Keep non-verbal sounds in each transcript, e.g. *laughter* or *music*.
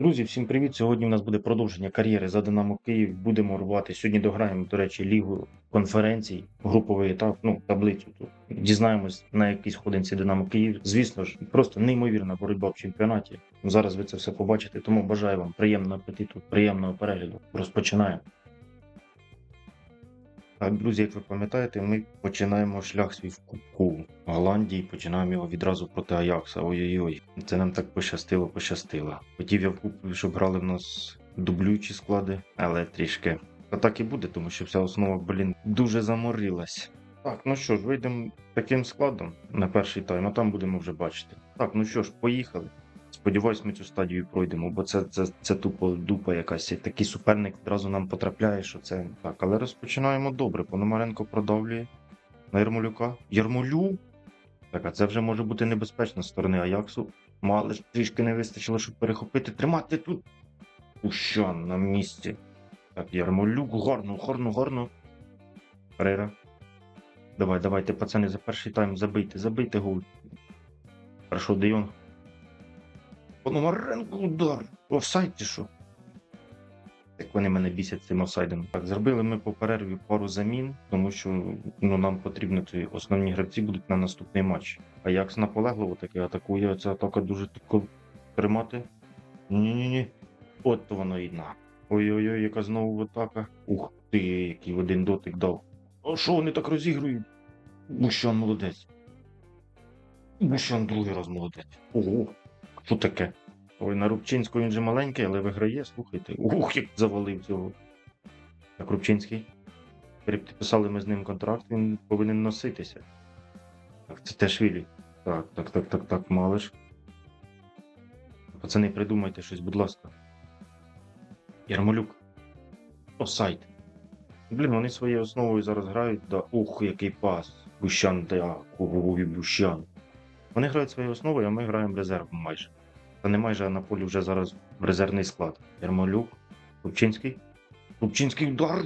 Друзі, всім привіт! Сьогодні у нас буде продовження кар'єри за Динамо Київ. Будемо рвати. Сьогодні дограємо, до речі, лігу конференцій, груповий етап, ну, таблицю тут. Дізнаємось на якій сходинці Динамо Київ. Звісно ж, просто неймовірна боротьба в чемпіонаті. Зараз ви це все побачите, тому бажаю вам приємного апетиту, приємного перегляду. Розпочинаємо. Друзі, як ви пам'ятаєте, ми починаємо шлях свій в Кубку Голландії, починаємо його відразу проти Аякса. Ой-ой-ой, це нам так пощастило, пощастило. Хотів я в Кубку, щоб грали в нас дублюючі склади, але трішки. Та так і буде, тому що вся основа, блін, дуже заморилась. Так, ну що ж, вийдемо таким складом на перший тайм, а там будемо вже бачити. Так, ну що ж, поїхали. Сподіваюсь, ми цю стадію пройдемо, бо це, це, це тупо дупа якась. Такий суперник одразу нам потрапляє, що це так. Але розпочинаємо добре. Пономаренко продавлює на Ярмолюка. Ярмолю? Так, а це вже може бути небезпечно з сторони Аяксу. Мало трішки не вистачило, щоб перехопити. Тримати тут. Ущан на місці. Так, Ярмолюк, гарно, гарно, гарно. Перейра. Давай, давайте, пацани, за перший тайм забийте, забийте гол. Хорошо, Де Йонг. Пономаренко удар. Офсайд чи що? Як вони мене бісять цим офсайдом. Так, зробили ми по перерві пару замін, тому що ну, нам потрібно ці основні гравці будуть на наступний матч. А як наполегливо таке атакує, ця атака дуже тако тримати. Ні-ні-ні. От то воно і на. Ой-ой-ой, яка знову атака. Ух ти, який один дотик дав. А що вони так розігрують? Бущан молодець. Бущан другий раз молодець. Ого. Що таке? Ой, на Рубчинську він же маленький, але виграє, слухайте. Ух, як завалив цього. Так, Рубчинський. Перепідписали ми з ним контракт, він повинен носитися. Так, це теж Вілі. Так, так, так, так, так, малиш. Пацани, придумайте щось, будь ласка. Ярмолюк. Осайд. Блін, вони своєю основою зараз грають. Да. Ух, який пас. Бущан, да, куговий Бущан. Вони грають своєю основою, а ми граємо резервом майже. Та не майже, а на полі вже зараз резервний склад. Ярмолюк, Лупчинський. Лупчинський удар.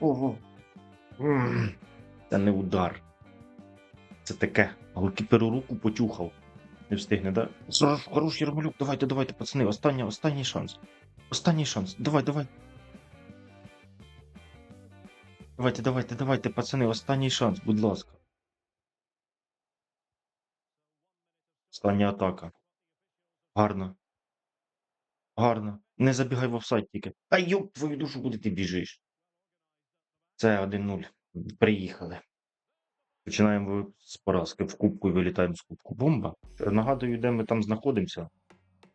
Ого. Це не удар. Це таке. Голкіперу руку потюхав. Не встигне, да? Хороший Ярмолюк. Давайте, давайте, пацани. Останній, останній шанс. Останній шанс. Давай, давай. Давайте, давайте, давайте, пацани, останній шанс, будь ласка. Остання атака. Гарно. Гарно. Не забігай в офсайд тільки. А йоп, твою душу, куди ти біжиш? Це 1-0. Приїхали. Починаємо з поразки в кубку і вилітаємо з кубку. Бомба. Нагадую, де ми там знаходимося.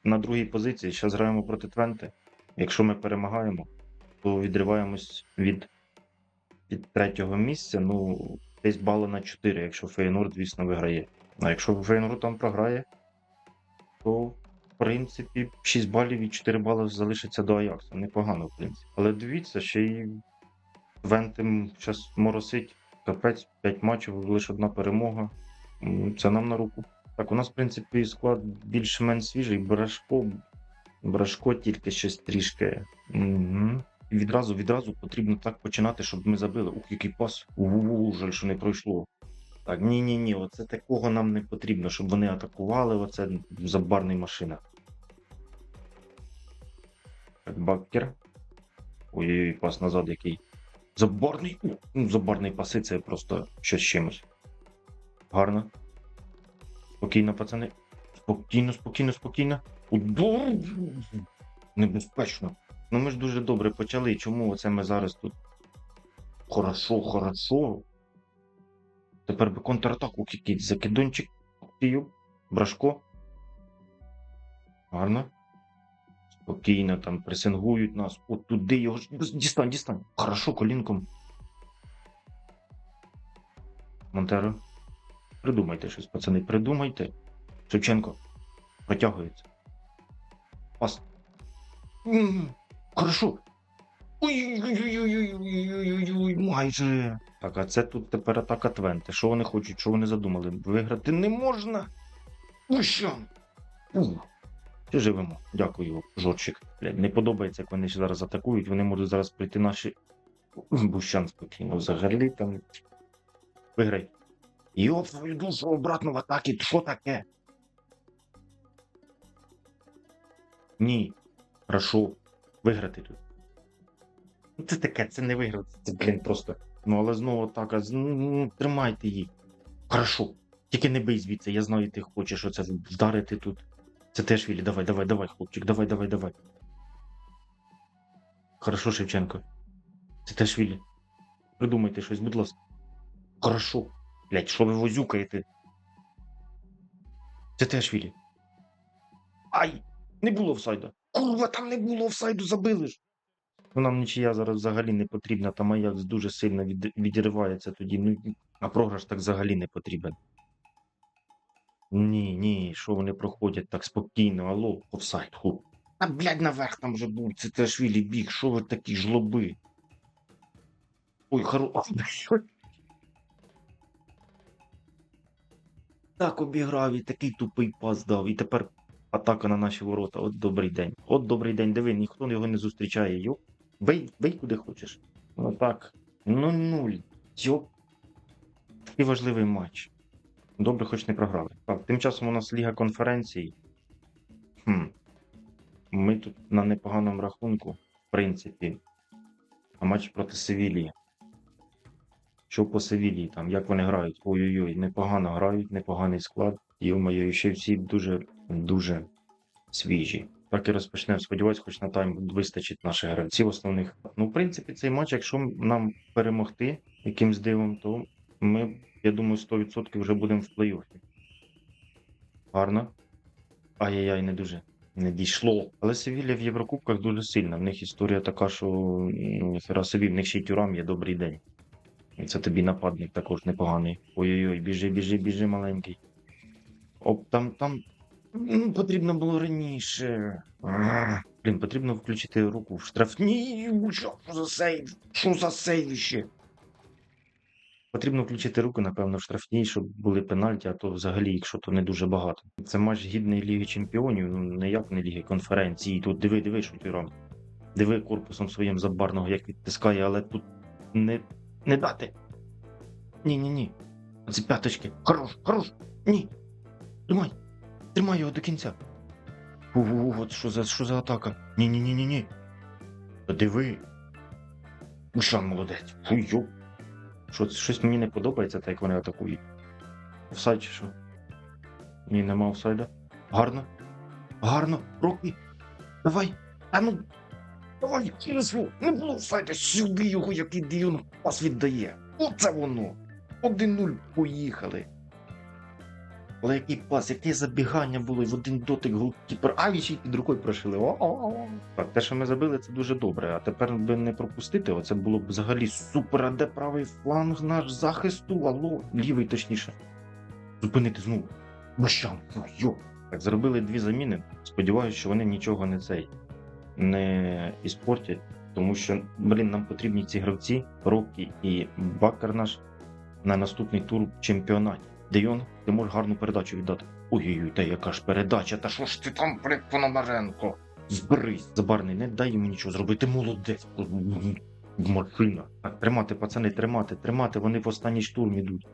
На другій позиції. Зараз граємо проти Твенти. Якщо ми перемагаємо, то відриваємось від, від третього місця. Ну, десь бали на 4, якщо Фейнорд, звісно, виграє. А якщо Фейнорд там програє, то в принципі 6 балів і 4 бали залишиться до Аякса. Непогано, в принципі. Але дивіться, ще й Вентим зараз моросить. Капець, 5 матчів, лише одна перемога. Це нам на руку. Так, у нас, в принципі, склад більш-менш свіжий. Брашко. Брашко тільки щось трішки. Угу. І відразу, відразу потрібно так починати, щоб ми забили. Ух, який пас. Жаль, що не пройшло. Так, ні, ні, ні, оце такого нам не потрібно, щоб вони атакували оце забарний машинах. Так, бакер. Ой-ой-ой, пас назад який. Забарний. Ну, забарний паси це просто щось чимось. Гарно. Спокійно, пацани. Спокійно, спокійно, спокійно. Удар! Небезпечно. Ну ми ж дуже добре почали. Чому оце ми зараз тут? Хорошо, хорошо. Тепер би контратаку кікіть. Закидончик. Пію. Брашко. Гарно. Спокійно там пресингують нас. От туди його. Дістань, дістань. Хорошо, колінком. Монтеро. Придумайте щось, пацани, придумайте. Шевченко. Протягується. Пас. Хорошо. Ой-ой-ой-ой-ой-ой-ой-ой, майже. Так, а це тут тепер атака Твенти. Що вони хочуть, що вони задумали? Виграти не можна. Ну що? Ще живемо. Дякую, Жорчик. Блядь, не подобається, як вони зараз атакують. Вони можуть зараз прийти наші. Бущан спокійно. Взагалі там. Виграй. Йоп, твою душу обратно в атаки. Що таке? Ні. Хорошо. Виграти тут. Це таке, це не виграти. Це, блін, просто. Ну, але знову так, тримайте її. Хорошо. Тільки не бий звідси, я знаю, ти хочеш оце вдарити тут. Це теж Вілі, давай, давай, давай, хлопчик, давай, давай, давай. Хорошо, Шевченко. Це теж Вілі. Придумайте щось, будь ласка. Хорошо. Блять, що ви возюкаєте? Це теж Вілі. Ай! Не було офсайду. Курва, там не було офсайду, забили ж. Ну, нам нічия зараз взагалі не потрібна, там Аякс дуже сильно від... відривається тоді. Ну, а програш так взагалі не потрібен. Ні, ні, що вони проходять так спокійно, алло, офсайд, ху. А блядь, наверх там вже був, це теж біг, що ви такі жлоби? Ой, хоро... *laughs* Так обіграв і такий тупий пас дав. І тепер атака на наші ворота. От добрий день. От добрий день. Диви, ніхто його не зустрічає. Йоп. Бей, бей куди хочеш. Ну так. Ну нуль. Йоп. Такий важливий матч. Добре, хоч не програли. Так, тим часом у нас Ліга конференцій. Хм. Ми тут на непоганому рахунку, в принципі. А матч проти Севілії. Що по Севілії там, як вони грають? Ой-ой-ой, непогано грають, непоганий склад. І ще всі дуже, дуже свіжі. Так і розпочнемо. Сподіваюсь, хоч на тайм вистачить наших гравців основних. Ну, в принципі, цей матч, якщо нам перемогти якимсь дивом, то ми, я думаю, 100% вже будемо в плей-оффі. Гарно. Ай-яй-яй, не дуже. Не дійшло. Але Севілля в Єврокубках дуже сильна. В них історія така, що ніхера собі, в них ще й тюрам є добрий день. І це тобі нападник також непоганий. Ой-ой-ой, біжи, біжи, біжи, маленький. Оп, там, там. Потрібно було раніше. Блін, потрібно включити руку в штрафні. Що за сейв? Що за сейвище? Потрібно включити руку, напевно, в штрафній, щоб були пенальті, а то взагалі, якщо то не дуже багато. Це матч гідний Ліги Чемпіонів, ну ніяк не Ліги конференції. Тут диви, диви, робиш. Диви корпусом своїм забарного, як відтискає, але тут не, не дати. Ні, ні. Оці п'яточки. Хорош, хорош. Ні. Тримай. Тримай його до кінця. Ого, от що за що за атака? Ні, ні. Диви. Ушан молодець. Фу. Що, щось мені не подобається, так як вони атакують. Офсайд чи що? Ні, нема офсайда. Гарно. Гарно. Рокі. Давай. А ну. Давай, його. Не було офсайда. Сюди його, який Діон пас віддає. Оце воно. 1-0. Поїхали. Але який пас, яке забігання було, і в один дотик голкіпер. А, під рукою прошили. О-о-о. Так, те, що ми забили, це дуже добре. А тепер би не пропустити. Оце було б взагалі супер. А де правий фланг наш захисту? Алло, лівий точніше. Зупинити знову. Бащам, ну, йо. Так, зробили дві заміни. Сподіваюся, що вони нічого не цей не іспортять, тому що, блін, нам потрібні ці гравці, Рокі і Бакер наш на наступний тур в чемпіонаті. Дейон, ти можеш гарну передачу віддати. Ой-ой-ой, та яка ж передача, та що ж ти там, блядь, Пономаренко? Зберись, забарний, не дай йому нічого зробити, молодець. Машина. Так, тримати, пацани, тримати, тримати, вони в останній штурм ідуть.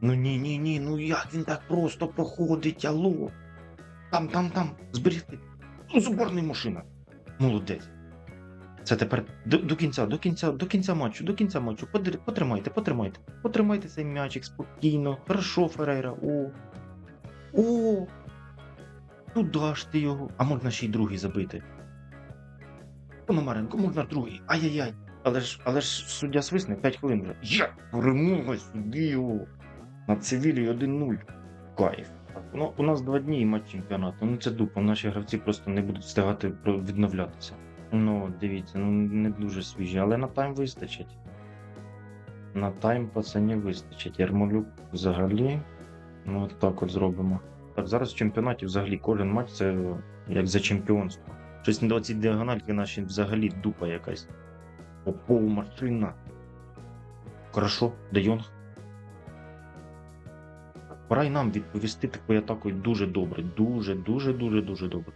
Ну ні, ні, ні, ну як він так просто проходить, алло. Там, там, там, зберігти. Ну, забарний машина. Молодець. Це тепер до, до кінця, до кінця, до кінця матчу, до кінця матчу. Потримайте, потримайте. Потримайте цей м'ячик спокійно. Хорошо, Ферейра. О. О. Туда ж ти його. А можна ще й другий забити. Пономаренко, можна другий. Ай-яй-яй. Але ж, але ж суддя свисне 5 хвилин вже. Є! Перемога сюди його. На цивілі 1-0. Кайф. Ну, у нас два дні і матч чемпіонату. Ну це дупа. Наші гравці просто не будуть встигати відновлятися. Ну, дивіться, ну не дуже свіжі, але на тайм вистачить. На тайм пацанів вистачить. Ярмолюк взагалі. Ну, от так от зробимо. Так, зараз в чемпіонаті взагалі кожен матч це як за чемпіонство. Щось на ці діагональки наші взагалі дупа якась. Опо, машина. Хорошо, Де Йонг. Пора й нам відповісти такою атакою дуже добре. Дуже, дуже, дуже, дуже добре.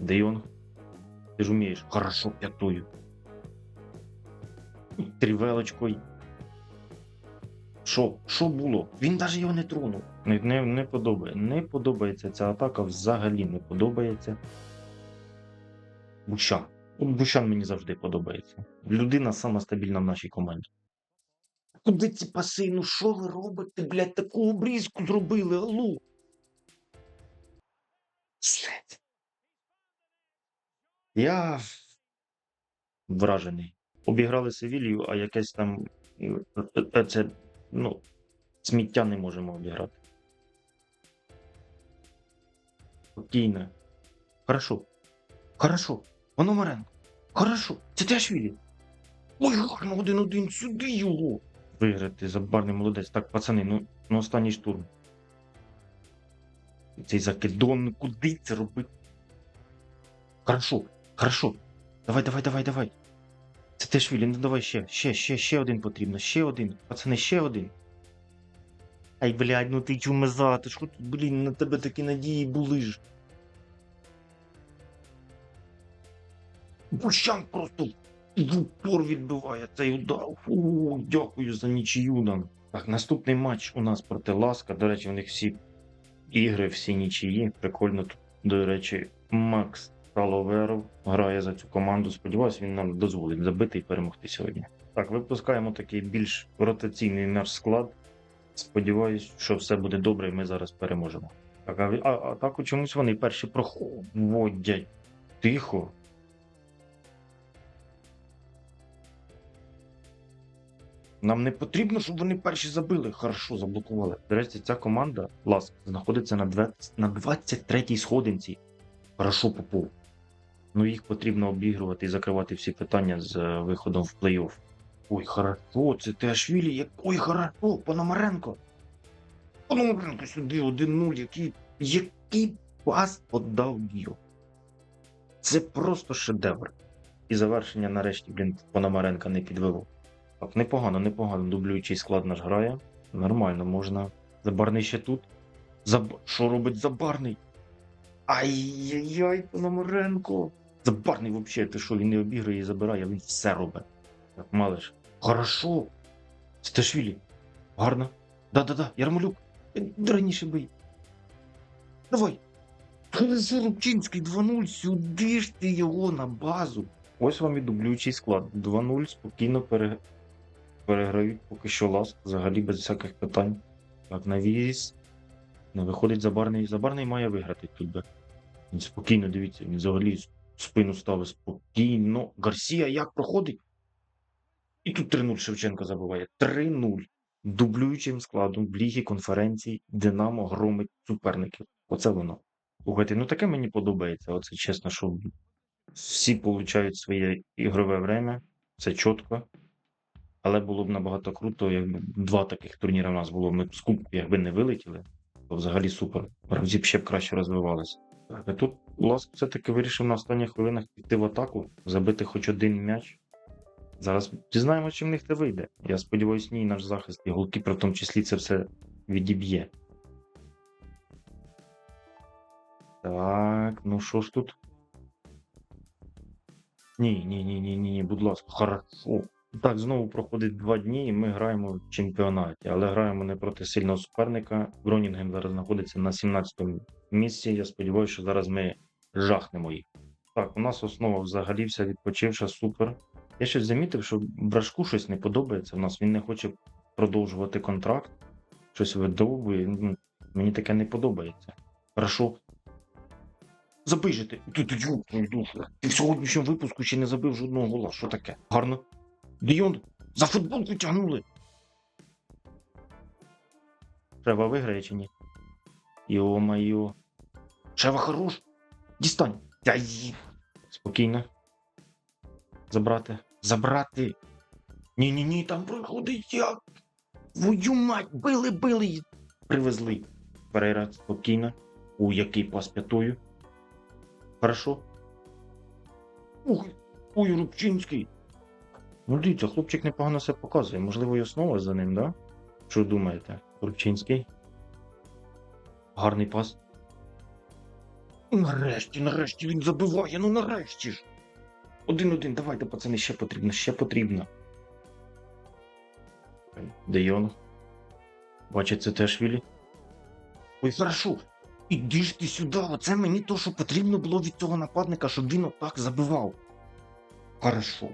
Де. Ти ж вмієш. Хорошо, п'ятою. Трівелочкою. Що? Що було? Він навіть його не тронув. Не, не, не подобає. Не подобається ця атака, взагалі не подобається. Бущан. От Бущан мені завжди подобається. Людина сама стабільна в нашій команді. Куди ці паси? Ну що ви робите, блядь, таку обрізку зробили, алло? Блядь. Я вражений. Обіграли Севілью, а якесь там це, ну, сміття не можемо обіграти. Спокійно. Хорошо. Хорошо. Пономаренко. Хорошо. Це теж Вілі. Ой, гарно один-один, сюди його. Виграти забарний молодець. Так, пацани, ну, ну останній штурм. Цей закидон, куди це робити? Хорошо, хорошо. Давай, давай, давай, давай. Це теж Вілі, ну давай ще, ще, ще, ще один потрібно, ще один. Пацани, ще один. Ай, блядь, ну ти чумеза, ти ж хоч, блін, на тебе такі надії були ж. Бущан просто в упор відбиває цей удар. Фу, дякую за нічию нам. Так, наступний матч у нас проти Ласка. До речі, у них всі ігри, всі нічиї. Прикольно тут, до речі, Макс Таловеров грає за цю команду. Сподіваюсь, він нам дозволить забити і перемогти сьогодні. Так, випускаємо такий більш ротаційний наш склад. Сподіваюсь, що все буде добре, і ми зараз переможемо. Так, а, а, а так чомусь вони перші проходять. Тихо. Нам не потрібно, щоб вони перші забили. Хорошо, заблокували. До речі, ця команда Ласк знаходиться на 20, на 23-й сходинці. Хорошо попов. Ну їх потрібно обігрувати і закривати всі питання з е, виходом в плей-офф. Ой, хорошо, це Теашвілі, як. Ой, хорошо, Пономаренко. Пономаренко сюди 1-0, який. Який пас подав Діо. Це просто шедевр. І завершення нарешті, блін, Пономаренка не підвело. Так, непогано, непогано. Дублюючий склад наш грає. Нормально, можна. Забарний ще тут. Заб... Що робить забарний? Ай-яй-яй, Пономаренко. Забарний взагалі, ти що, він не обіграє і забирає, він все робить. Так, малиш. Хорошо. Сташвілі. Гарно. Да-да-да, Ярмолюк. Раніше бий. Давай. Рубчинський 2-0, сюди ж ти його на базу. Ось вам і дублюючий склад. 2-0 спокійно пере... переграють поки що ласк, взагалі без всяких питань. Так, навіс. Не виходить забарний. Забарний має виграти тут. Він спокійно, дивіться, він взагалі спину ставить спокійно. Гарсія як проходить? І тут 3-0 Шевченко забиває. 3-0. Дублюючим складом в лігі конференцій Динамо громить суперників. Оце воно. Слухайте, ну таке мені подобається. Оце чесно, що всі получають своє ігрове время. Це чітко. Але було б набагато круто, якби два таких турніри у нас було. Ми з кубку, якби не вилетіли, то взагалі супер. Гравці б ще б краще розвивалися. Тут Ласк все-таки вирішив на останніх хвилинах піти в атаку, забити хоч один м'яч. Зараз дізнаємося, чи в них це вийде. Я сподіваюся, ні, наш захист і голкіпер в тому числі це все відіб'є. Так, ну що ж тут? Ні, ні, ні, ні, ні, ні, будь ласка, хорошо. Так, знову проходить два дні, і ми граємо в чемпіонаті, але граємо не проти сильного суперника. Гронінген зараз знаходиться на 17-му місці. Я сподіваюся, що зараз ми жахнемо їх. Так, у нас основа взагалі вся відпочивша, супер. Я щось замітив, що брашку щось не подобається в нас. Він не хоче продовжувати контракт, щось видовбує. Ну, Мені таке не подобається. Забий же ти. Ти, ти, в сьогоднішньому випуску ще не забив жодного гола. Що таке? Гарно. Діон, за футболку тягнули. Шева виграє чи ні? Йо-майо. Шева хорош. Дістань. Та ї. Спокійно. Забрати. Забрати. Ні-ні-ні, там проходить як. Твою мать, били, били привезли. Перейра, спокійно. У який пас п'ятою. Хорошо. Ух, ой, Рубчинський. Ну, дивіться, хлопчик непогано себе показує. Можливо, і основа за ним, да? Що думаєте? Рубчинський? Гарний пас. Нарешті, нарешті він забиває, ну нарешті ж. Один-один, давайте, пацани, ще потрібно, ще потрібно. Де Йонг? Бачить, це теж Вілі. Ой, хорошо. Іди ж ти сюди, оце мені то, що потрібно було від цього нападника, щоб він отак забивав. Хорошо.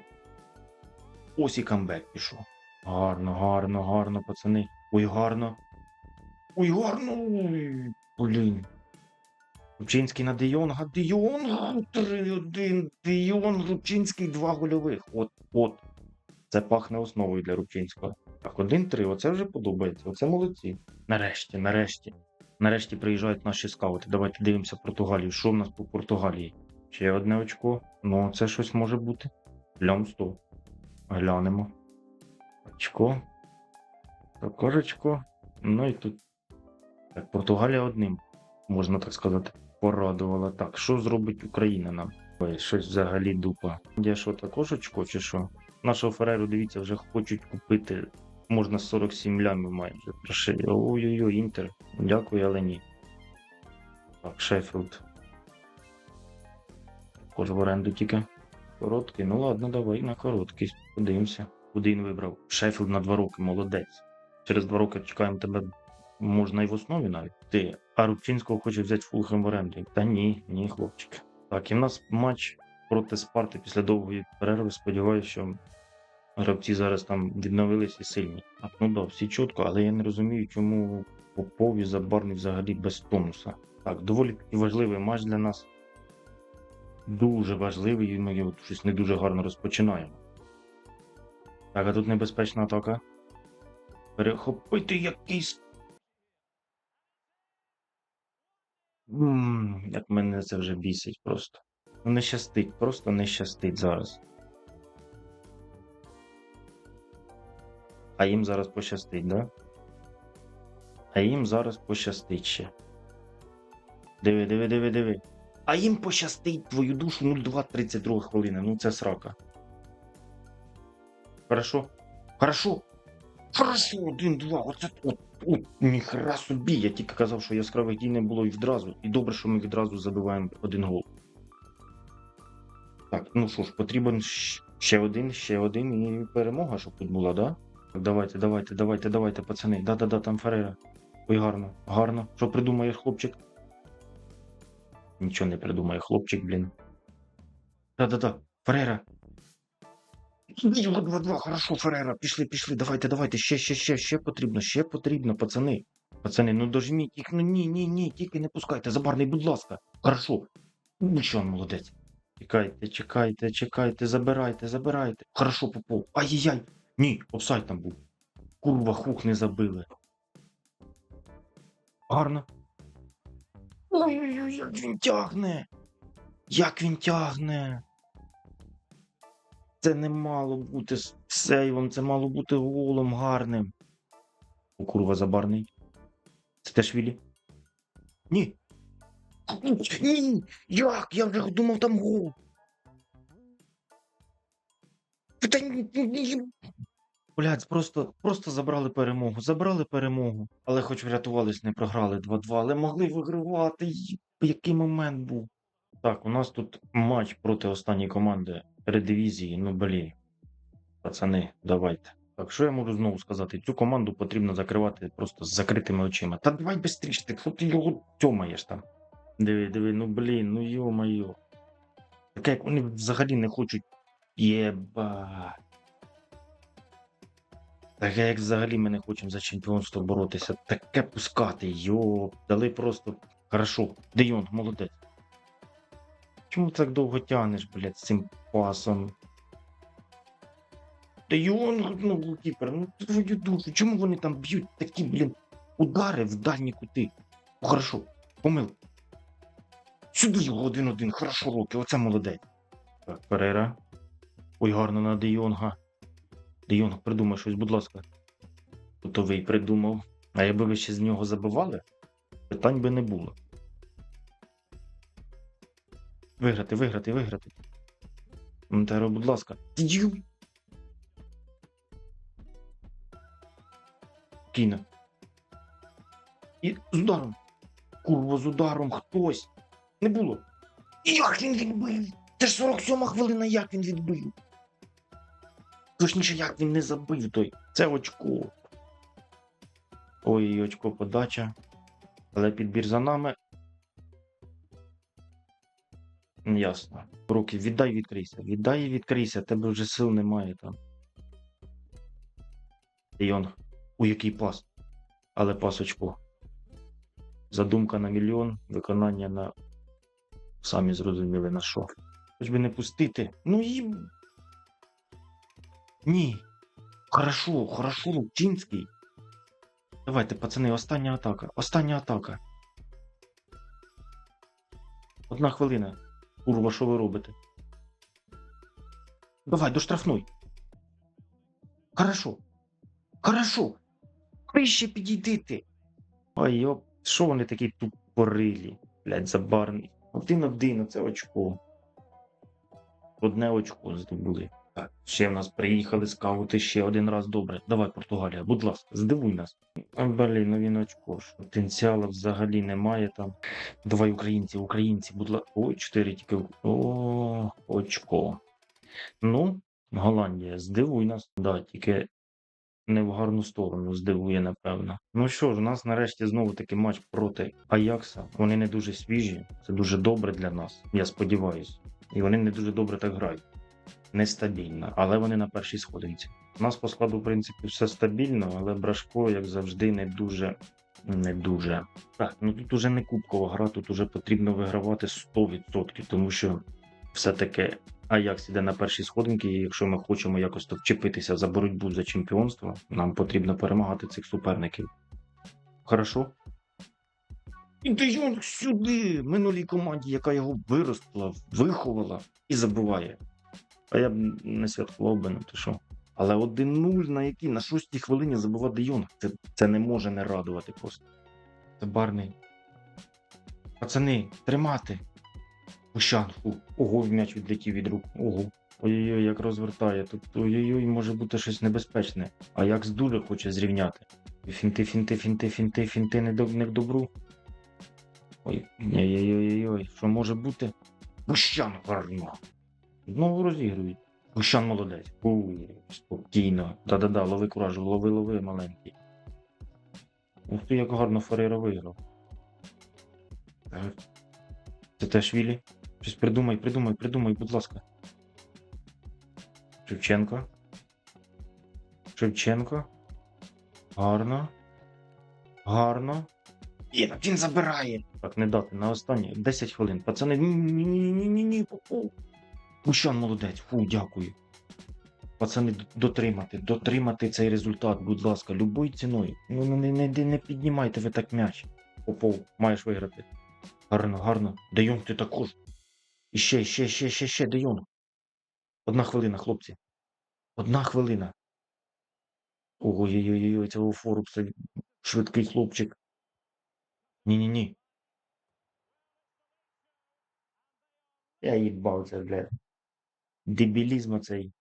Ось і камбек пішов. Гарно, гарно, гарно, пацани. Ой, гарно. Ой, гарно. Блін. Рубчинський на Дейонга. Дейонга 3-1. Дейонг, Рубчинський, два гольових. От, от. Це пахне основою для Рубчинського. Так, 1-3, оце вже подобається. Оце молодці. Нарешті, нарешті. Нарешті приїжджають наші скаути. Давайте дивимося Португалію. Що в нас по Португалії? Ще одне очко. Ну, це щось може бути. Лям 100. Глянемо. Очко. Також очко. Ну і тут. Так, Португалія одним, можна так сказати, порадувала. Так, що зробить Україна нам? Ой, щось взагалі дупа. Я що, також очко чи що? Нашого Фереру, дивіться, вже хочуть купити. Можна 47 лямів майже. Ой-ой-ой, Інтер. Дякую, але ні. Так, Шеффілд. Також в оренду тільки. Короткий. Ну ладно, давай на короткий. Подивимося. Куди він вибрав? Шеффілд на два роки, молодець. Через два роки чекаємо тебе. Можна і в основі навіть. Ти, а Рубчинського хоче взяти Фулхем в оренду. Та ні, ні, хлопчик. Так, і в нас матч проти Спарти після довгої перерви. Сподіваюся, що гравці зараз там відновились і сильні. Так, ну да, всі чітко, але я не розумію, чому Попов і Забарний взагалі без тонуса. Так, доволі важливий матч для нас. Дуже важливий, і ми його щось не дуже гарно розпочинаємо. Так, а тут небезпечна атака. Перехопити якийсь. Як мене це вже бісить просто. Ну не щастить, просто не щастить зараз. А їм зараз пощастить, да? А їм зараз пощастить ще. Диви, диви, диви, диви. А їм пощастить твою душу 0,2-32 хвилини. Ну це срака. Хорошо. Хорошо. Хорошо, один-два. Оце от, от, ніхера собі. Я тільки казав, що яскравих дій не було і відразу. І добре, що ми відразу забиваємо один гол. Так, ну що ж, потрібен ще один, ще один і перемога, щоб тут була, да? Так, давайте, давайте, давайте, давайте, пацани. Да-да-да, там Ферейра. Ой, гарно, гарно. Що придумає хлопчик? Нічого не придумає хлопчик, блін. Да-да-да, Ферейра. Два, два, два, хорошо, Ферейра, пішли, пішли, давайте, давайте, ще, ще, ще, ще потрібно, ще потрібно, пацани. Пацани, ну дожміть їх, ну ні, ні, ні, тільки не пускайте, забарний, будь ласка. Хорошо. Ну що, молодець. Чекайте, чекайте, чекайте, забирайте, забирайте. Хорошо, Попов. Ай-яй-яй. Ні, офсайд там був. Курва, хух не забили. Гарно. Ой-ой-ой, як він тягне. Як він тягне. Це не мало бути сейвом, це мало бути голом гарним. О, курва забарний. Це теж Вілі? Ні. Ні. Як? Я вже думав там гол. Ні. Блядь, просто, просто забрали перемогу. Забрали перемогу. Але хоч врятувались, не програли 2-2, але могли вигравати. Який момент був. Так, у нас тут матч проти останньої команди редивізії. Ну блін. Пацани, давайте. Так, що я можу знову сказати? Цю команду потрібно закривати просто з закритими очима. Та давай быстріше, ти що ти його тьомаєш там. Диви, диви, ну блін, ну йо-моє. Таке, як вони взагалі не хочуть. Єба. Таке, як взагалі ми не хочемо за чемпіонство боротися. Таке пускати, йо. Дали просто. Хорошо. Де Йонг, молодець. Чому так довго тягнеш, блядь, з цим пасом? Та Йонг, ну, голкіпер, ну твою душу, чому вони там б'ють такі, блін, удари в дальні кути? Ну, Хорошо, помил. Сюди його один-один, хорошо, роки, оце молодець. Так, Перейра. Ой, гарно на Де Йонга. Де Йонг, придумай щось, будь ласка. Готовий придумав. А якби ви ще з нього забивали, питань би не було. Виграти, виграти, виграти. Монтеро, будь ласка. Дю. Кіно. І з ударом. Курва, з ударом хтось. Не було. Як він відбив? Це ж 47 хвилина, як він відбив. Точніше, як він не забив той. Це очко. Ой, очко подача. Але підбір за нами. Ясно. Руки, віддай відкрийся. Віддай і відкрийся, тебе вже сил немає там. Йонг. У який пас. Але пасочку. Задумка на мільйон, виконання на. Самі зрозуміли на що. Хоч би не пустити. Ну і. Ні. Хорошо, хорошо, Лукчинський. Давайте, пацани, остання атака. Остання атака. Одна хвилина. Курва, що ви робите? Давай, до штрафной. Хорошо. Хорошо. Вище підійди ти. Ой, йоп, що вони такі тупорилі, блядь, забарний. Один-один, це очко. Одне очко здобули. Так, ще в нас приїхали скаути ще один раз добре. Давай, Португалія, будь ласка, здивуй нас. Блін, ну він очко. ж. Потенціалу взагалі немає там. Давай, українці, українці, будь ласка. Ой, чотири тільки. О, очко. Ну, Голландія, здивуй нас. Да, тільки не в гарну сторону здивує, напевно. Ну що ж, у нас нарешті знову таки матч проти Аякса. Вони не дуже свіжі, це дуже добре для нас, я сподіваюся. І вони не дуже добре так грають. Нестабільно, але вони на першій сходинці. У нас по складу, в принципі, все стабільно, але Брашко, як завжди, не дуже. Не дуже. Так, ну тут уже не кубкова гра, тут уже потрібно вигравати 100%, тому що все-таки Аякс іде на першій сходинки, і якщо ми хочемо якось то вчепитися за боротьбу за чемпіонство, нам потрібно перемагати цих суперників. Хорошо? Іди Йонг сюди, минулій команді, яка його виростила, виховала і забуває. А я б не святкував би, ну ти що. Але 1-0 на якій на шостій хвилині забував Дейонг. Це, це не може не радувати просто. Це барний. Пацани, тримати. Ощан, фу. Ого, м'яч відлетів від рук. Ого. Ой-ой-ой, як розвертає. Тут ой-ой-ой, може бути щось небезпечне. А як з дуже хоче зрівняти. Фінти, фінти, фінти, фінти, фінти не, до, не к добру. Ой, ой-ой-ой, що може бути? Бущан гарно. Знову розігрують. Бущан молодець. Уй, спокійно. Да-да-да, лови куражу, лови, лови, маленький. Ух ти, як гарно Ферейра виграв. Це теж Вілі. Щось придумай, придумай, придумай, будь ласка. Шевченко. Шевченко. Гарно. Гарно. Так він забирає. Так, не дати на останнє. 10 хвилин. Пацани, ні-ні-ні-ні-ні. Бущан молодець. Фу, дякую. Пацани, дотримати, дотримати цей результат, будь ласка, любою ціною. Ну не, не, не піднімайте ви так м'яч. Попов, маєш виграти. Гарно, гарно. Де Йонг, ти також. І ще, ще, ще, ще, ще, Де Одна хвилина, хлопці. Одна хвилина. Ой-ой-ой, цього Форубса швидкий хлопчик. Ні-ні-ні. Я їбав це, блядь. Дебілізм оцей.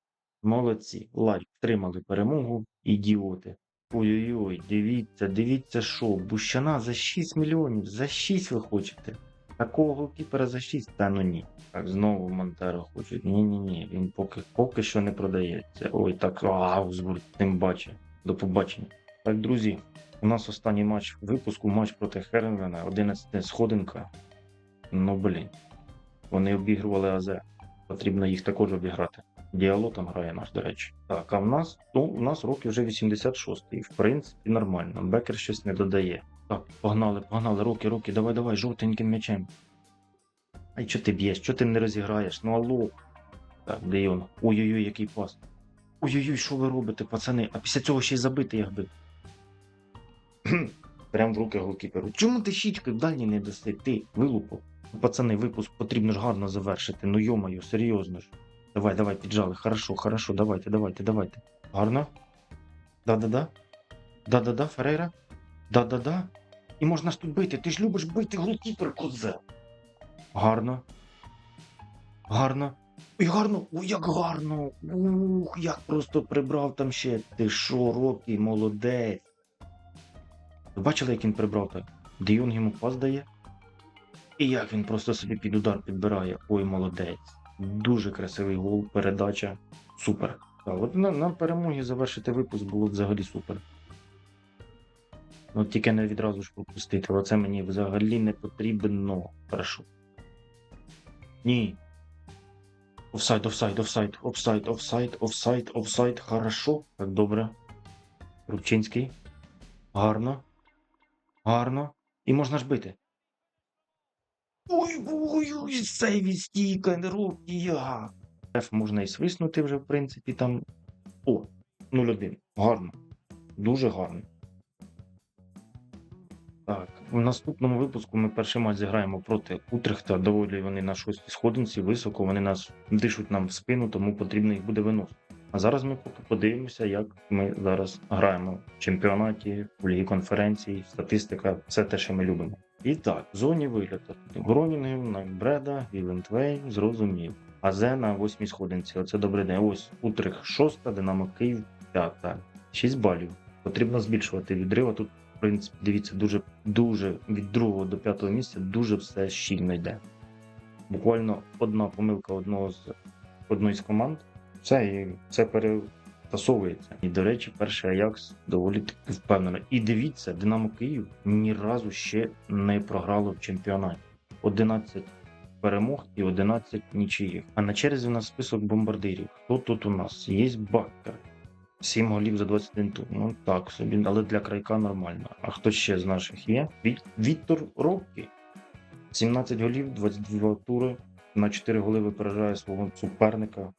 Молодці. Лайк. Втримали перемогу. Ідіоти. Ой-ой-ой, дивіться, дивіться, що. Бущана за 6 мільйонів. За 6 ви хочете. Такого голкіпера за 6? Та ну ні. Так, знову Монтеро хочуть. Ні-ні-ні, він поки, поки що не продається. Ой, так, Аусбург, тим бачить. До побачення. Так, друзі, у нас останній матч випуску, матч проти Хернгена, 11 сходинка. Ну, блін. Вони обігрували АЗ. Потрібно їх також обіграти. Діало там грає наш, до речі. Так, а в нас, ну, у нас роки вже 86 і в принципі нормально. Бекер щось не додає. Так, погнали, погнали, руки, руки, давай, давай, жовтеньким м'ячем. Ай, що ти б'єш? Що ти не розіграєш? Ну алло. Так, де він? Ой-ой-ой, який пас. Ой-ой-ой, що ви робите, пацани? А після цього ще й забити якби. Прям в руки голкіперу. Чому ти щічкою дальні не даси? Ти, вилупав. Пацани, випуск потрібно ж гарно завершити. Ну йомаю, серйозно ж. Давай, давай, піджали. Хорошо, хорошо, давайте, давайте, давайте. Гарно? Да-да-да. Да-да-да, Ферейра. Да-да-да. І можна ж тут бити. Ти ж любиш бити голкіпер, козел. Гарно. Гарно. Ой, гарно. Ой, як гарно. Ух, як просто прибрав там ще. Ти що, Рокі, молодець. Бачили, як він прибрав так? Де Йонг йому пас дає? І як він просто собі під удар підбирає. Ой, молодець. Дуже красивий гол, передача. Супер. Так, от на, на перемогі завершити випуск було взагалі супер. Ну тільки не відразу ж пропустити. Оце мені взагалі не потрібно. Прошу. Ні. Офсайд, офсайд, офсайд, офсайд, офсайд, офсайд, офсайд. Хорошо. Так, добре. Рубчинський. Гарно. Гарно. І можна ж бити. Ой, ой, ой, цей відстійка, не я. Ф можна і свиснути вже, в принципі, там. О, 0-1. Гарно. Дуже гарно. Так, у наступному випуску ми перший матч зіграємо проти Утрехта. Доволі вони на шостій сходинці, високо, вони нас дишуть нам в спину, тому потрібно їх буде виносити. А зараз ми подивимося, як ми зараз граємо в чемпіонаті, в лігі конференцій, статистика, все те, що ми любимо. І так, зоні вигляду. Гронінгів, Наймбреда, Вілентвей, зрозумів. АЗ на восьмій сходинці. Оце добрий день. Ось Утрих шоста, Динамо Київ п'ята. 6 балів. Потрібно збільшувати відрив. Тут, в принципі, дивіться, дуже, дуже від другого до п'ятого місця дуже все щільно йде. Буквально одна помилка одного з одної з команд. Все, і це перетасовується. І, до речі, перший Аякс доволі таки впевнено. І дивіться, Динамо Київ ні разу ще не програло в чемпіонаті. 11 перемог і 11 нічиїх. А на черзі у нас список бомбардирів. Хто тут у нас? Є Баккер. 7 голів за 21 тур. Ну так собі, але для крайка нормально. А хто ще з наших є? Вік- Віктор Робки. 17 голів, 22 тури. На 4 голи випереджає свого суперника.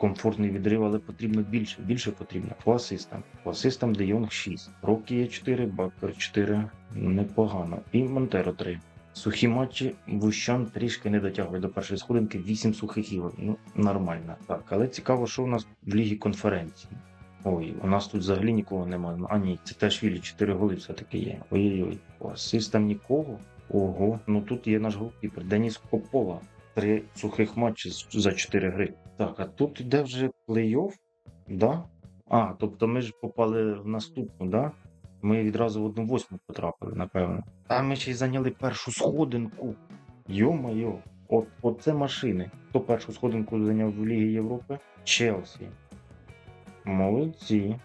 Комфортний відрив, але потрібно більше. Більше потрібно. По асистам. По асистам Де Йонг 6. Рокі є 4, Баккер 4. Непогано. І Монтеро 3. Сухі матчі Вущан трішки не дотягує до першої сходинки. 8 сухих ігор. Ну, нормально. Так, але цікаво, що у нас в лігі конференції. Ой, у нас тут взагалі нікого немає. А ні, це теж Вілі, 4 голи все-таки є. Ой-ой-ой. По асистам нікого. Ого, ну тут є наш голкіпер Деніс Копола. Три сухих матчі за 4 гри. Так, а тут іде вже плей-офф, да? А, тобто ми ж попали в наступну, да? Ми відразу в одну восьму потрапили, напевно. А ми ще й зайняли першу сходинку. Йо-майо, от, от це машини. Хто першу сходинку зайняв в Лігі Європи? Челсі. Молодці.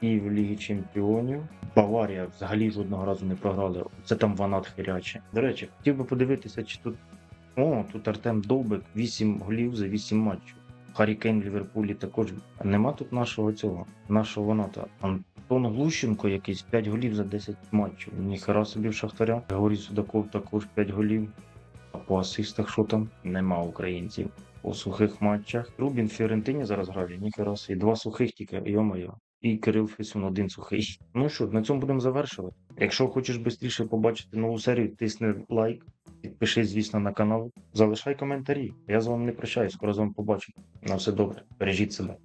І в Лігі Чемпіонів. Баварія взагалі жодного разу не програли. Це там ванат хиряче. До речі, хотів би подивитися, чи тут. О, тут Артем Довбик, 8 голів за 8 матчів. Харі Кейн в Ліверпулі також. Нема тут нашого цього, нашого ваната. Антон Глущенко якийсь 5 голів за 10 матчів. Ніхера собі в Шахтаря. Григорій Судаков також 5 голів. А по асистах що там? Нема українців. По сухих матчах. Рубін Фіорентині зараз грає, ніхера собі. Два сухих тільки, йо-моє. І Кирил Фесун один сухий. Ну що, на цьому будемо завершувати. Якщо хочеш швидше побачити нову серію, тисни лайк, підпишись, звісно, на канал. Залишай коментарі. Я з вами не прощаюсь, скоро з вами побачу. На все добре. Бережіть себе.